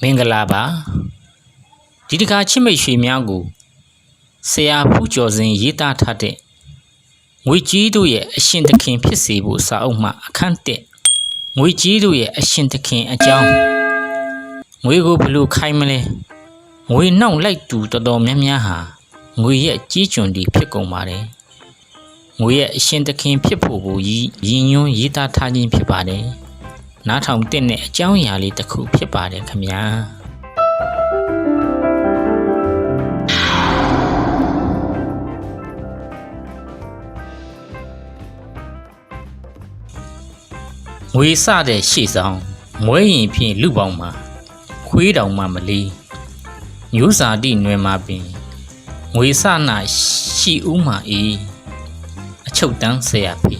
မင်္ဂလာပါဒီတခါချစ်မိတ်ရွှေများကိုဆရာဖူးကျော်စင်ရေးသားထားတဲ့ငွေကြီးတို့ရဲ့အရှင်သခင်ဖြစ်စေဖို့စာအုပ်မှအခန်းတက်ငွေကြီးတို့ရဲ့အရှင်သခင်အကြောင်းငွေကိုဘယ်လို့ခိုင်းမလဲငွေနှောင့်လိုက်သူတော်တော်များများဟာငွေရဲ့ကြီးကျွန်တွေဖြစ်ကုန်ပါတယ်ငွေရဲ့အရှင်သခင်ဖြစ်ဖို့ကိုရည်ရည်ညွှန်းရေးသားထားခြင်းဖြစ်ပါတယ် နားထောင်တဲ့အကြောင်းအရာလေးတစ်ခုဖြစ်ပါတယ်ခင်ဗျာငွေစတဲ့ရှေ့ဆောင်မွဲရင်ဖြင့်လူပေါင်းမှာခွေးတောင်မှမလီညူစာတိနွယ်မှာပင်ငွေစနာရှိဦးမှာအေးအချုပ်တန်းဆရာဖေ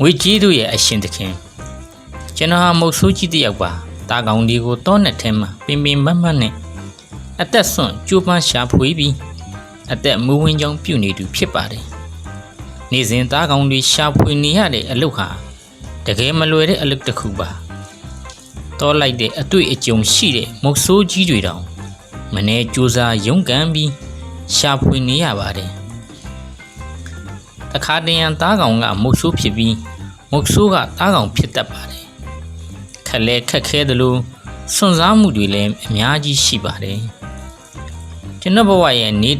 ငွေကြီးတို့ရဲ့အရှင်သခင် ကျွန်တော်ဟာမုတ်ဆိုးကြီးတစ်ယောက်ပါတာကောင်ဒီကိုတောနဲ့ထဲမှာပင်ပင်မတ်မတ်နဲ့အသက်ဆွန့်ကြိုးပမ်းရှာဖွေပြီးအသက်မူဝင်းကြောင်းပြုတ်နေသူဖြစ်ပါတယ်နေစဉ်တာကောင်တွေရှာဖွေနေရတဲ့အလုပ်ဟာတကယ်မလွယ်တဲ့အလုပ်တစ်ခုပါတောလိုက်တဲ့အတွေ့အကြုံရှိတဲ့မုတ်ဆိုးကြီးတွေတောင်မနေကြိုးစားရုန်းကန်ပြီးရှာဖွေနေရပါတယ်တခါတရံတာကောင်ကမုတ်ဆိုးဖြစ်ပြီးမုတ်ဆိုးကတာကောင်ဖြစ်တတ်ပါတယ်ခ က်လဲခက်ခဲတယ်လို့စွန့်စားမှုတွေလည်းအများကြီးရှိပါတယ်ကျွန်တော်ဘဝရဲ့နေ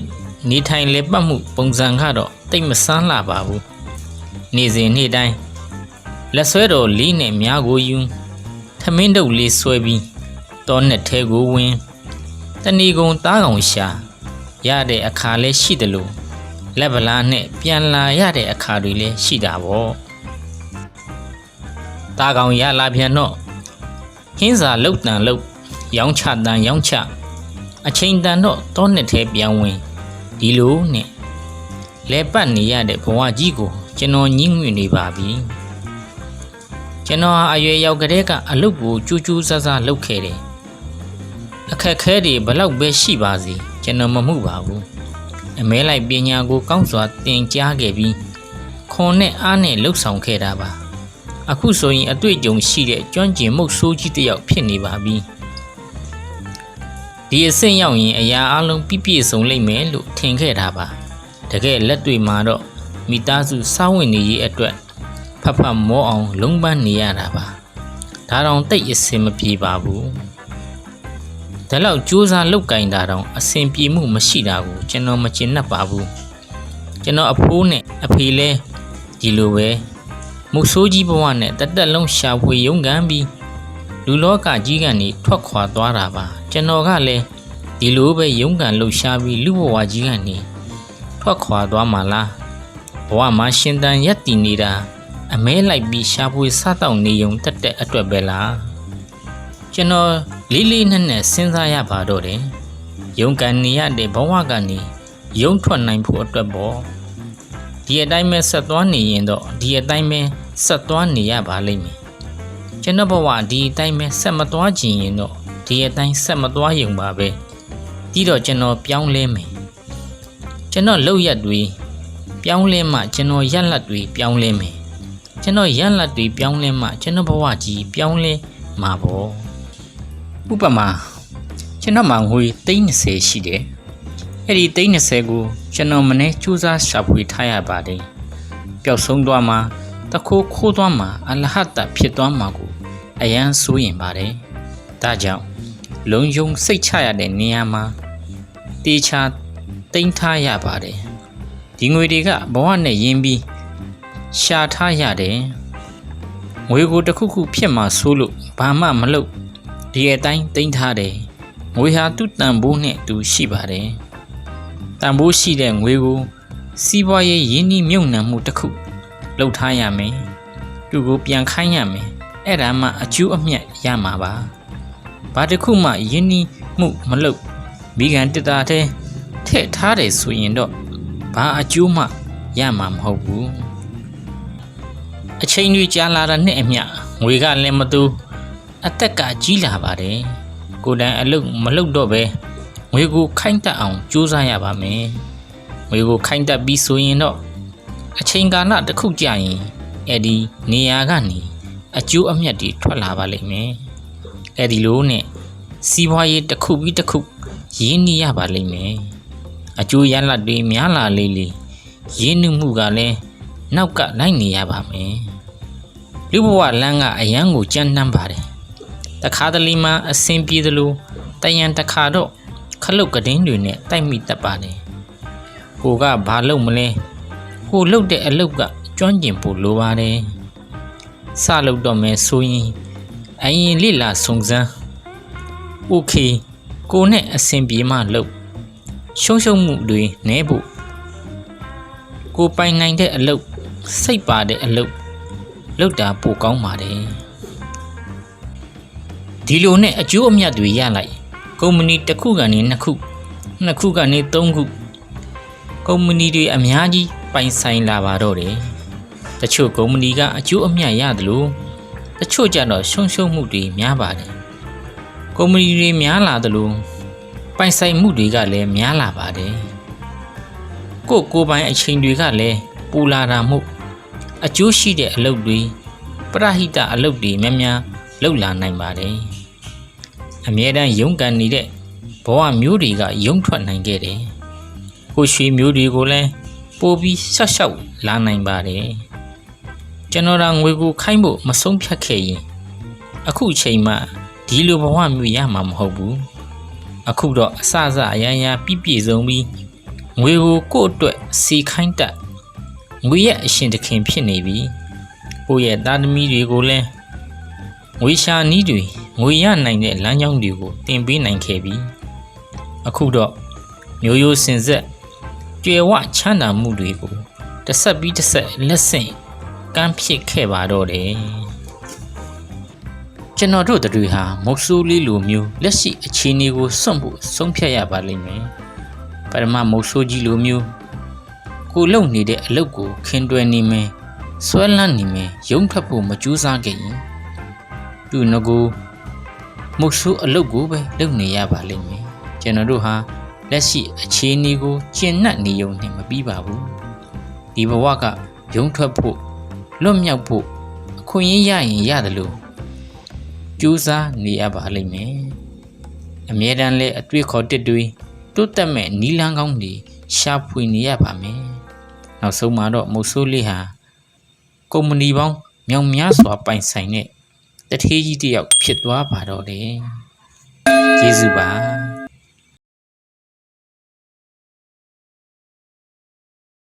နေထိုင်လေပတ်မှုပုံစံကတော့တိတ်မဆန်းလာပါဘူးနေစဉ်နေ့တိုင်းလက်ဆွဲတော်လေးနဲ့များကိုယူထမင်းတုပ်လေးဆွဲပြီးတောနဲ့ထဲကိုဝင်တဏီကုံသားကောင်ရှာရတဲ့အခါလည်းရှိတယ်လို့လက်ဗလာနဲ့ပြန်လာရတဲ့အခါတွေလည်းရှိတာပေါ့သားကောင်ရလာပြန်တော့ ဟင်းစာလုတ်တန်လုတ်ရောင်းချတန်ရောင်းချ အချိန်တန်တော့တောနှစ်ထဲပြောင်းဝင်ဒီလိုနဲ့လဲပတ်နေရတဲ့ဘဝကြီးကိုကျွန်တော်ညှင်းငွေနေပါပြီကျွန်တော်ဟာအရွယ်ရောက်ကြတဲ့ကအလုပ်ကိုကြိုးကြိုးဆဆလုပ်ခဲ့တယ်အခက်ခဲတွေဘလောက်ပဲရှိပါစေကျွန်တော်မမှုပါဘူးအမဲလိုက်ပညာကိုကောင်းစွာသင်ကြားခဲ့ပြီးခွန်နဲ့အားနဲ့လှုပ်ဆောင်ခဲ့တာပါ အခုဆိုရင်အတွေ့အကြုံရှိတဲ့ကျွမ်းကျင်မှုဆိုးကြီးတစ်ယောက်ဖြစ်နေပါပြီဒီအဆင့်ရောက်ရင်အရာအလုံးပြည့်ပြည့်စုံလိမ့်မယ်လို့ထင်ခဲ့တာပါတကယ်လက်တွေ့မှာတော့မိသားစုစောင့်ဝင်နေရေးအတွက်ဖတ်ဖတ်မောအောင်လုံးပန်းနေရတာပါဒါတောင်တိတ်အဆင်မပြေပါဘူးဒါလောက်စူးစမ်းလောက်ကင်တာတောင်အဆင်ပြေမှုမရှိတာကိုကျွန်တော်မကျင်납ပါဘူးကျွန်တော်အဖိုးနဲ့အဖေလဲဒီလိုပဲ မုတ်ဆိုးကြီးဘဝနဲ့တသက်လုံးရှာဖွေရုန်းကန်ပြီးလူလောကကြီးကနေထွက်ခွာသွားတာပါကျွန်တော်ကလည်းဒီလိုပဲရုန်းကန်လှုပ်ရှားပြီးလူဘဝကြီးကနေထွက်ခွာသွားမှလားဘဝမှာရှင်တန်ရက်တည်နေတာအမဲလိုက်ပြီးရှာဖွေစားတောက်နေုံတက်တဲ့အတွက်ပဲလားကျွန်တော်လေးလေးနက်နက်စဉ်းစားရပါတော့တယ်ရုန်းကန်နေရတဲ့ဘဝကနေရုန်းထွက်နိုင်ဖို့အတွက်ပေါ့ဒီအတိုင်းပဲဆက်သွားနေရင်တော့ဒီအတိုင်းပဲ ဆက်သွားနေရပါလိမ့်မယ်ကျွန်တော်ဘဝဒီအတိုင်းပဲဆက်မသွားချင်ရင်တော့ဒီအတိုင်းဆက်မသွားရုံပါပဲပြီးတော့ကျွန်တော်ပြောင်းလဲမယ်ကျွန်တော်လောက်ရက်တွေပြောင်းလဲမှကျွန်တော်ရက်လက်တွေပြောင်းလဲမယ်ကျွန်တော်ရက်လက်တွေပြောင်းလဲမှကျွန်တော်ဘဝကြီးပြောင်းလဲမှာပေါ့ဥပမာကျွန်တော်မှာငွေ30ရှိတယ်အဲ့ဒီ30ကိုကျွန်တော်မနေ့စူးစမ်းရှာဖွေထားရပါတယ်ပျောက်ဆုံးသွားမှာ တခိုးခိုးသွားမှာအလဟတ်တဖြစ်သွားမှာကိုအယမ်းစိုးရင်ပါတယ်ဒါကြောင့်လုံယုံစိတ်ချရတဲ့နေရာမှာတေချာတိမ့်ထားရပါတယ်ဒီငွေတွေကဘဝနဲ့ရင်းပြီးရှာထားရတယ်ငွေကိုတစ်ခုခုဖြစ်မှာစိုးလို့ဘာမှမလုပ်ဒီအတိုင်းတိမ့်ထားတယ်ငွေဟာသူ့တန်ဖိုးနဲ့သူရှိပါတယ်တန်ဖိုးရှိတဲ့ငွေကိုစီးပွားရေးရင်းနှီးမြုပ်နှံမှုတစ်ခု လုပ်ထားရမယ်သူကိုပြန်ခိုင်းရမယ်အဲ့ဒါမှအကျိုးအမြတ်ရမှာပါဘာတစ်ခုမှယင်းနီးမှုမလုပ်မိကန်တစ်တာတဲ့ထည့်ထားတယ်ဆိုရင်တော့ဘာအကျိုးမှရမှာမဟုတ်ဘူးအချိန်တွေကြာလာတဲ့နှစ်အမျှငွေကလည်းမတူအသက်ကကြီးလာပါတယ်ကိုယ်တိုင်အလုပ်မလုပ်တော့ပဲငွေကိုခိုင်းတတ်အောင်ကြိုးစားရပါမယ်ငွေကိုခိုင်းတတ်ပြီးဆိုရင်တော့ အချိန်ကာလတစ်ခုကြာရင်အဲ့ဒီနေရာကနေအကျိုးအမြတ်တွေထွက်လာပါလိမ့်မယ်အဲ့ဒီလိုနဲ့စီးပွားရေးတစ်ခုပြီးတစ်ခုရင်းနှီးရပါလိမ့်မယ်အကျိုးရလဒ်တွေများလာလေလေရင်းနှီးမှုကလည်းနောက်ကလိုက်နေရပါမယ်လူဘဝလမ်းကအယံကိုကြမ်းနှမ်းပါတယ်တခါတလေမှအဆင်ပြေသလိုတယံတခါတော့ခလုတ်ကတင်းတွေနဲ့တိုက်မိတတ်ပါတယ်ကိုကဘာလုပ်မလဲ ကိုလှုပ်တဲ့အလုပ်ကကျွမ်းကျင်ဖို့လိုပါတယ်။စလုပ်တော့မယ်ဆိုရင်အရင်လိလာစုံစမ်း။ Okay ကိုနဲ့အဆင်ပြေမှလုပ်။ရှုံရှုံမှုတွေနည်းဖို့ကိုပိုင်နိုင်တဲ့အလုပ်စိတ်ပါတဲ့အလုပ်လုပ်တာပိုကောင်းပါတယ်။ဒီလိုနဲ့အကျိုးအမြတ်တွေရလိုက်ကုမ္ပဏီတစ်ခုကနေနှစ်ခုနှစ်ခုကနေသုံးခုကုမ္ပဏီတွေအများကြီး ပိုင်ဆိုင်လာပါတော့တယ်တချို့ကုမ္ပဏီကအကျိုးအမြတ်ရတယ်လို့တချို့ကျတော့ရှုံးရှုံးမှုတွေများပါတယ်ကုမ္ပဏီတွေများလာသလိုပိုင်ဆိုင်မှုတွေကလည်းများလာပါတယ်ကိုယ့်ကိုယ်ပိုင်အချိန်တွေကလည်းပူလာတာမှုအကျိုးရှိတဲ့အလုပ်တွေပရဟိတအလုပ်တွေများများလုပ်လာနိုင်ပါတယ်အမြဲတမ်းရုန်းကန်နေတဲ့ဘဝမျိုးတွေကရုန်းထွက်နိုင်ခဲ့တယ်ကိုရွှေမျိုးတွေကိုလည်း ပို့ပြီးရှော့ရှော့လာနိုင်ပါတယ်ကျွန်တော်ကငွေကိုခိုင်းဖို့မဆုံးဖြတ်ခဲ့ရင်အခုချိန်မှဒီလိုဘဝမျိုးရမှာမဟုတ်ဘူးအခုတော့အစစအရန်ရပြည့်ပြည့်စုံပြီးငွေကိုကိုယ့်အတွက်စီခိုင်းတတ်ငွေရဲ့အရှင်တခင်ဖြစ်နေပြီကိုယ့်ရဲ့သားသမီးတွေကိုလည်းငွေရှာနည်းတွေငွေရနိုင်တဲ့လမ်းကြောင်းတွေကိုတင်ပေးနိုင်ခဲ့ပြီအခုတော့မျိုးရိုးစင်ဆက် ကြွယ်ဝချမ်းသာမှုတွေကိုတစ်ဆက်ပြီးတစ်ဆက်လက်ဆင့်ကမ်းဖြစ်ခဲ့ပါတော့တယ်ကျွန်တော်တို့တို့ဟာမုတ်ဆိုးလေးလိုမျိုးလက်ရှိအခြေအနေကိုစွန့်ဖို့ဆုံးဖြတ်ရပါလိမ့်မယ်။ပရမမုတ်ဆိုးကြီးလိုမျိုးကိုလုံနေတဲ့အလုပ်ကိုခင်တွယ်နေမယ်ဆွဲလန်းနေမယ်ရုံထွက်ဖို့မကြိုးစားခဲ့ရင်သူငကိုမုတ်ဆိုးအလုပ်ကိုပဲလုပ်နေရပါလိမ့်မယ်။ကျွန်တော်တို့ဟာ လက်ရှိအခြေအနေကိုကျင့်နှံ့နေုံနဲ့မပြီးပါဘူး။ဒီဘဝကရုံထွက်ဖို့လွတ်မြောက်ဖို့အခွင့်အရေးရရင်ရတယ်လို့ကြိုးစားနေရပါလိမ့်မယ်။အမြဲတမ်းလဲအတွေ့ခေါ်တစ်တွေတိုးတက်မဲ့နီလန်းကောင်းတွေရှာဖွေနေရပါမယ်။နောက်ဆုံးမှာတော့မုတ်ဆိုးလေးဟာကုမ္ပဏီပေါင်းမြောင်များစွာပိုင်ဆိုင်တဲ့တထေးကြီးတစ်ယောက်ဖြစ်သွားပါတော့တယ်။ကျေးဇူးပါ